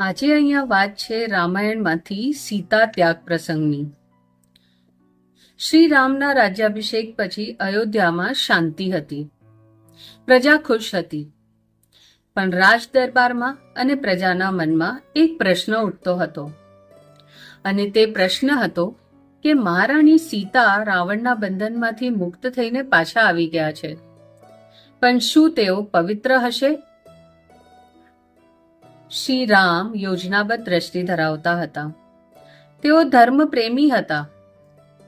આજે અહીંયા વાત છે રામાયણમાંથી સીતા ત્યાગ પ્રસંગની. શ્રી રામના રાજ્યાભિષેક પછી અયોધ્યામાં શાંતિ હતી. પ્રજા ખુશ હતી. પણ રાજ દરબારમાં અને પ્રજાના મનમાં એક પ્રશ્ન ઉઠતો હતો. અને તે પ્રશ્ન હતો કે મહારાણી સીતા રાવણના બંધનમાંથી મુક્ત થઈને પાછા આવી ગયા છે. પણ શું તેઓ પવિત્ર હશે શ્રી રામ યોજનાબદ્ધ દ્રષ્ટિ ધરાવતા હતા. તેઓ ધર્મ પ્રેમી હતા,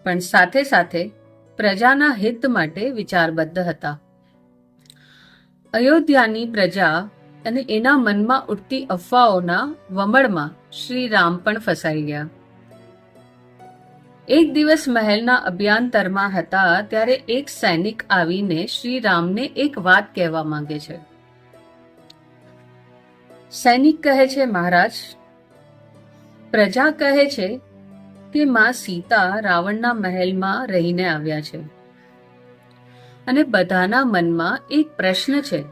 પણ સાથે સાથે પ્રજાના હિત માટે વિચારબદ્ધ હતા. અયોધ્યાની પ્રજા અને એના મનમાં ઉઠતી અફવાઓના વમળમાં શ્રી રામ પણ ફસાઈ ગયા. એક દિવસ મહેલના અભ્યંતરમાં હતા, ત્યારે એક સૈનિક આવીને શ્રી રામને એક વાત કહેવા માંગે છે. સૈનિક કહે છે, મહારાજ, પ્રજા કહે છે કે માં સીતા રાવણના મહેલમાં રહીને આવ્યા છે. અને બધાના મનમાં એક પ્રશ્ન છે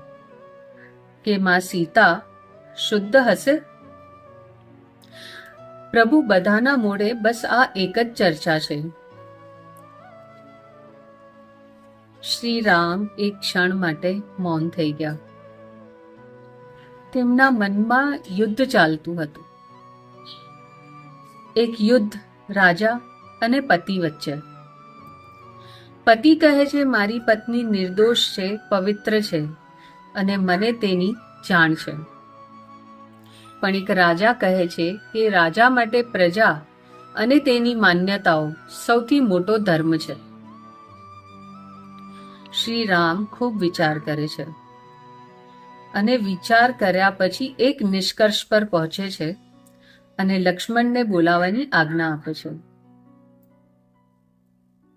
કે માં સીતા શુદ્ધ હશે? પ્રભુ બધાના મોઢે બસ આ એક જ ચર્ચા છે. શ્રી રામ એક ક્ષણ માટે મૌન થઈ ગયા. તેમના મનમાં યુદ્ધ ચાલતું હતું. એક યુદ્ધ રાજા અને પતિ વચ્ચે. પતિ કહે છે, મારી પત્ની નિર્દોષ છે, પવિત્ર છે અને મને તેની જાણ છે. પણ એક રાજા કહે છે કે, રાજા માટે પ્રજા અને તેની માન્યતાઓ સૌથી મોટો ધર્મ છે. શ્રી રામ ખૂબ વિચાર કરે છે. અને વિચાર કર્યા પછી એક નિષ્કર્ષ પર પહોંચે છે અને લક્ષ્મણને બોલાવવાની આજ્ઞા આપે છે.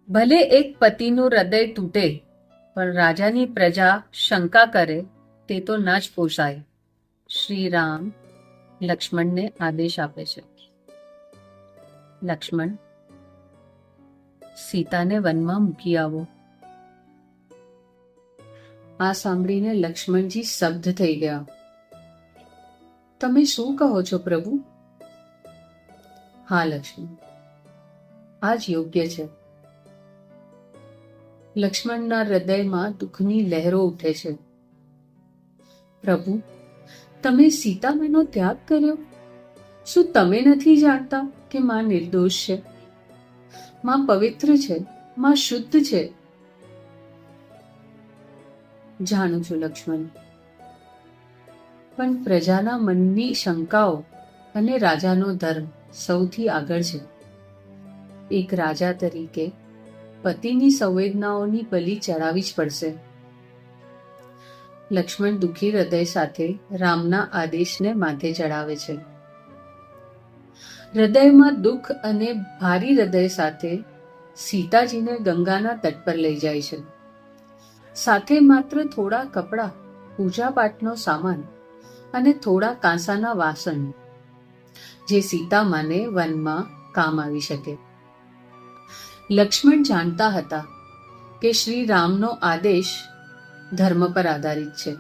ભલે એક પતિનું હૃદય તૂટે, પણ રાજાની પ્રજા શંકા કરે તે તો ન જ પોસાય. શ્રી રામ લક્ષ્મણને આદેશ આપે છે. લક્ષ્મણ, સીતાને વનમાં મૂકી આવો. આ સાંભળીને લક્ષ્મણજી શબ્દ થઈ ગયા. તમે શું કહો છો પ્રભુ? હા, લક્ષ્મણ આ જ યોગ્ય છે. લક્ષ્મણના હૃદયમાં દુઃખની લહેરો ઉઠે છે. પ્રભુ, તમે સીતામાનો ત્યાગ કર્યો? શું તમે નથી જાણતા કે માં નિર્દોષ છે? માં પવિત્ર છે, માં શુદ્ધ છે? જાણું છું લક્ષ્મણ. પણ પ્રજાના મનની શંકાઓ અને રાજાનો ધર્મ સૌથી આગળ છે. એક રાજા તરીકે પતિની સંવેદનાઓની બલિ ચડાવી જ પડશે. લક્ષ્મણ દુઃખી હૃદય સાથે રામના આદેશને માથે ચડાવે છે. હૃદયમાં દુઃખ અને ભારી હૃદય સાથે સીતાજીને ગંગાના તટ પર લઈ જાય છે. સાથે માત્ર થોડા કપડાં પૂજાપાઠનો સામાન અને થોડા કાંસાના વાસણ, જે સીતામાને વનમાં કામ આવી શકે. લક્ષ્મણ જાણતા હતા કે શ્રી રામનો આદેશ ધર્મ પર આધારિત છે.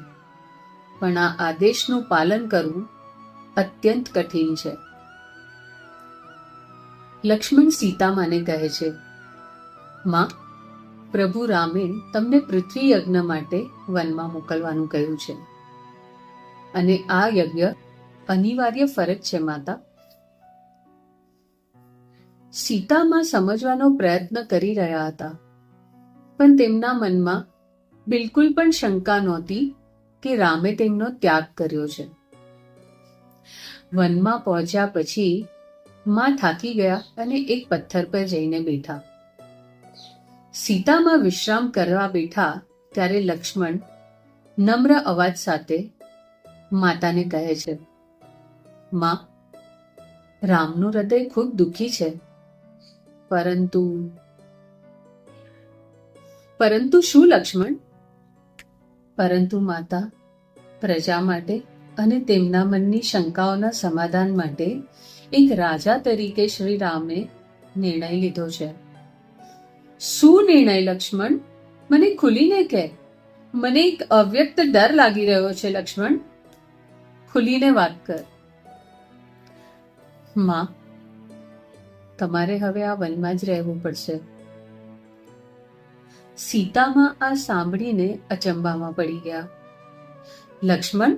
પણ આ આદેશનું પાલન કરવું અત્યંત કઠિન છે. લક્ષ્મણ સીતામાને કહે છે, માં પ્રભુ રામે તમને પૃથ્વી યજ્ઞ માટે વનમાં મોકલવાનું કહ્યું છે. અને આ યજ્ઞ અનિવાર્ય ફરજ છે, માતા. સીતામાં સમજવાનો પ્રયત્ન કરી રહ્યા હતા. પણ તેમના મનમાં બિલકુલ પણ શંકા નહોતી કે રામે તેમનો ત્યાગ કર્યો છે. વનમાં પહોંચ્યા પછી માં થાકી ગયા અને એક પથ્થર પર જઈને બેઠા. સીતામાં વિશ્રામ કરવા બેઠા ત્યારે લક્ષ્મણ નમ્ર અવાજ સાથે માતાને કહે છે, માં, રામનું હૃદય ખૂબ દુઃખી છે. પરંતુ પરંતુ શું લક્ષ્મણ? પરંતુ માતા પ્રજા માટે અને તેમના મનની શંકાઓના સમાધાન માટે એક રાજા તરીકે શ્રી રામે નિર્ણય લીધો છે. શું નિર્ણય, લક્ષ્મણ? મને ખુલીને કહે. મને એક અવ્યક્ત ડર લાગી રહ્યો છે, લક્ષ્મણ. ખુલીને વાત કર. માં, તમારે હવે આ વનમાં જ રહેવું પડશે. સીતામાં આ સાંભળીને અચંબામાં પડી ગયા. લક્ષ્મણ,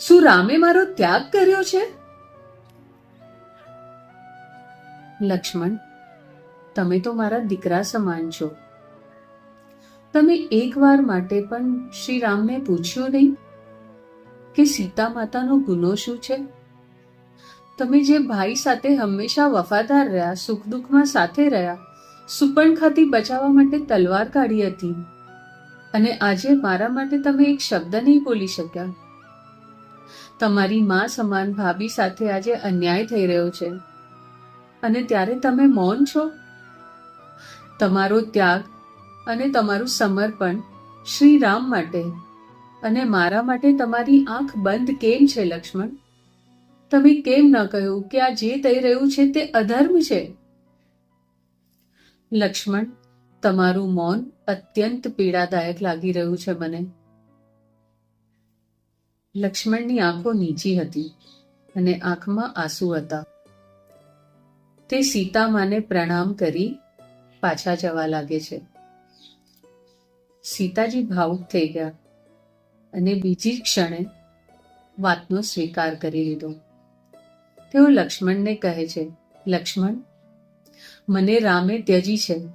શું રામે મારો ત્યાગ કર્યો છે? લક્ષ્મણ તમે તો મારા દીકરા સમાન છો. તમે એકવાર માટે પણ શ્રી રામને પૂછ્યું નહીં કે સીતા માતાનો ગુનો શું છે? તમે જે ભાઈ સાથે હંમેશા વફાદાર રહ્યા સુખ દુઃખમાં સાથે રહ્યા સુપર્ણખાથી બચાવવા માટે તલવાર કાઢી હતી અને આજે મારા માટે તમે એક શબ્દ નહીં બોલી શક્યા. તમારી માં સમાન ભાભી સાથે આજે અન્યાય થઈ રહ્યો છે અને ત્યારે તમે મૌન છો? તમારો ત્યાગ અને તમારું સમર્પણ શ્રી રામ માટે. અને મારા માટે તમારી આંખ બંધ કેમ છે, લક્ષ્મણ? તમે કેમ ન કહ્યું કે આ જે થઈ રહ્યું છે તે અધર્મ છે? લક્ષ્મણ, તમારું મૌન અત્યંત પીડાદાયક લાગી રહ્યું છે મને. લક્ષ્મણની આંખો નીચી હતી અને આંખમાં આંસુ હતા. તે સીતામાને પ્રણામ કરી પાછા જવા લાગે છે. સીતાજી ભાવુક થઈ ગયા અને બીજી ક્ષણે વાતનો સ્વીકાર કરી લીધો. તેઓ લક્ષ્મણને કહે છે, લક્ષ્મણ, મને રામે ત્યજી છે,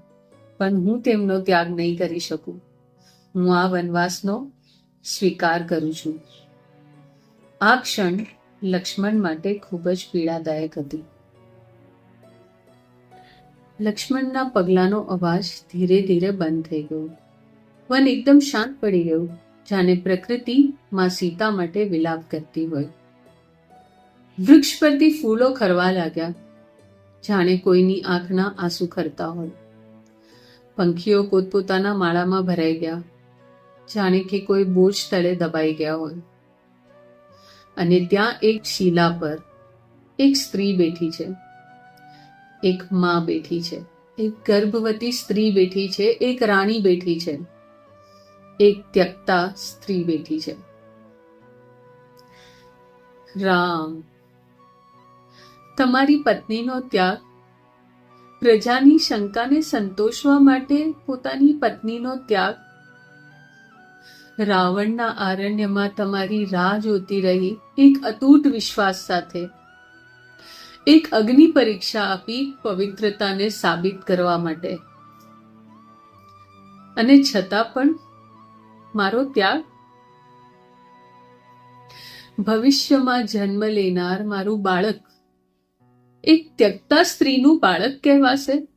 પણ હું તેમનો ત્યાગ નહીં કરી શકું. હું આ વનવાસનો સ્વીકાર કરું છું. આ ક્ષણ લક્ષ્મણ માટે ખૂબ જ પીડાદાયક હતી. લક્ષ્મણના પગલાંનો અવાજ ધીરે ધીરે બંધ થઈ ગયો. વન એકદમ શાંત પડી ગયું, જાણે પ્રકૃતિ માં સીતા માટે વિલાપ કરતી હોય. વૃક્ષ પરથી ફૂલો ખરવા લાગ્યા, જાણે કોઈની આંખના આંસુ ખરતા હોય. પંખીઓ પોતપોતાના માળામાં ભરાઈ ગયા, જાણે કે કોઈ બોજ તળે દબાઈ ગયા હોય. અને ત્યાં એક શીલા પર એક સ્ત્રી બેઠી છે. એક માં બેઠી છે. એક ગર્ભવતી સ્ત્રી બેઠી છે. એક રાણી બેઠી છે. એક ત્યક્તા સ્ત્રી બેઠી છે. રામ, તમારી પત્નીનો ત્યાગ પ્રજાની શંકાને સંતોષવા માટે પોતાની પત્નીનો ત્યાગ રાવણના આરણ્યમાં તમારી રાહ જોતી રહી. એક અતૂટ વિશ્વાસ સાથે એક અગ્નિ પરીક્ષા આપી પવિત્રતાને સાબિત કરવા માટે. અને છતાં પણ મારો ત્યાગ. ભવિષ્યમાં જન્મ લેનાર મારું બાળક એક ત્યક્તા સ્ત્રીનું બાળક કહેવાશે.